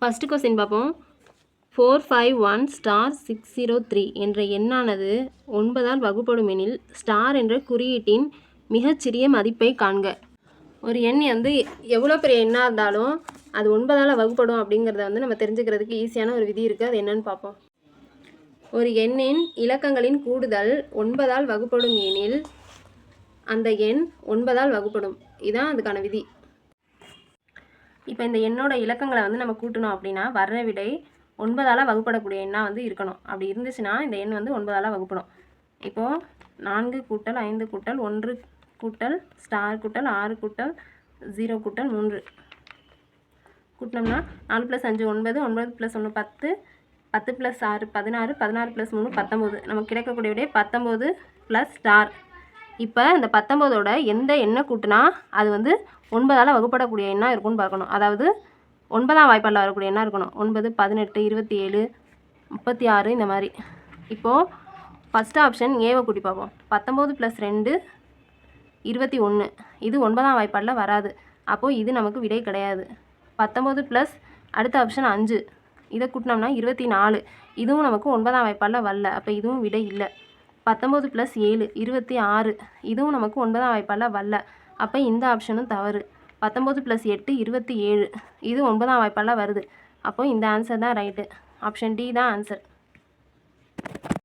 First question பார்ப்போம். Four five one star six zero three என்ற எண்ணானது ஒன்பதால் வகுப்படும் எனில் ஸ்டார் என்ற குறியீட்டின் மிகச்சிறிய மதிப்பை காண்க. ஒரு எண் வந்து எவ்வளோ பெரிய எண்ணாக இருந்தாலும் அது ஒன்பதால் வகுப்படும் அப்படிங்கிறத வந்து நம்ம தெரிஞ்சுக்கிறதுக்கு ஈஸியான ஒரு விதி இருக்குது அது என்னன்னு பார்ப்போம். ஒரு எண்ணின் இலக்கங்களின் கூடுதல் ஒன்பதால் வகுப்படும் எனில் அந்த எண் ஒன்பதால் வகுப்படும். இதுதான் அதுக்கான விதி. இப்போ இந்த எண்ணோட இலக்கங்களை வந்து நம்ம கூட்டணும் அப்படின்னா வர்ற விடை ஒன்பதால் வகுப்படக்கூடிய எண்ணாக வந்து இருக்கணும். அப்படி இருந்துச்சுன்னா இந்த எண் வந்து ஒன்பதால் வகுப்படும். இப்போது நான்கு கூட்டல் ஐந்து கூட்டல் ஒன்று கூட்டல் ஸ்டார் கூட்டல் ஆறு கூட்டல் ஜீரோ கூட்டல் மூன்று. கூட்டினோம்னா நாலு ப்ளஸ் அஞ்சு ஒன்பது ஒன்பது ப்ளஸ் ஒன்று பத்து பத்து ப்ளஸ் ஆறு பதினாறு பதினாறு ப்ளஸ் மூணு பத்தொம்போது. நமக்கு கிடைக்கக்கூடிய விடை பத்தொம்போது ப்ளஸ் ஸ்டார் இப்போ இந்த பத்தொம்போதோட எந்த எண்ணை கூட்டினா அது வந்து ஒன்பதால் வகுப்படக்கூடிய எண்ணாக இருக்கும்னு பார்க்கணும். அதாவது ஒன்பதாம் வாய்ப்பாடில் வரக்கூடிய எண்ணாக இருக்கணும். ஒன்பது பதினெட்டு இருபத்தி ஏழு முப்பத்தி ஆறு இந்த மாதிரி. இப்போது ஃபஸ்ட்டு ஆப்ஷன் ஏவை கூட்டி பார்ப்போம். பத்தொம்போது ப்ளஸ் ரெண்டு இருபத்தி ஒன்று இது ஒன்பதாம் வாய்ப்பாடில் வராது. அப்போது இது நமக்கு விடை கிடையாது. பத்தொம்போது ப்ளஸ் அடுத்த ஆப்ஷன் அஞ்சு. இதை கூட்டினோம்னா இருபத்தி நாலு இதுவும் நமக்கு ஒன்பதாம் வாய்ப்பாடில் வரல. அப்போ இதுவும் விடை இல்லை. பத்தொம்போது ப்ளஸ் ஏழு இருபத்தி ஆறு. இதுவும் நமக்கு ஒன்பதாம் வாய்ப்பால் வரல. அப்போ இந்த ஆப்ஷனும் தவறு. பத்தொம்போது ப்ளஸ் எட்டு இருபத்தி ஏழு. இது ஒன்பதாம் வாய்ப்பால் வருது. அப்போ இந்த ஆன்சர் தான் ரைட்டு ஆப்ஷன் டி தான் ஆன்சர்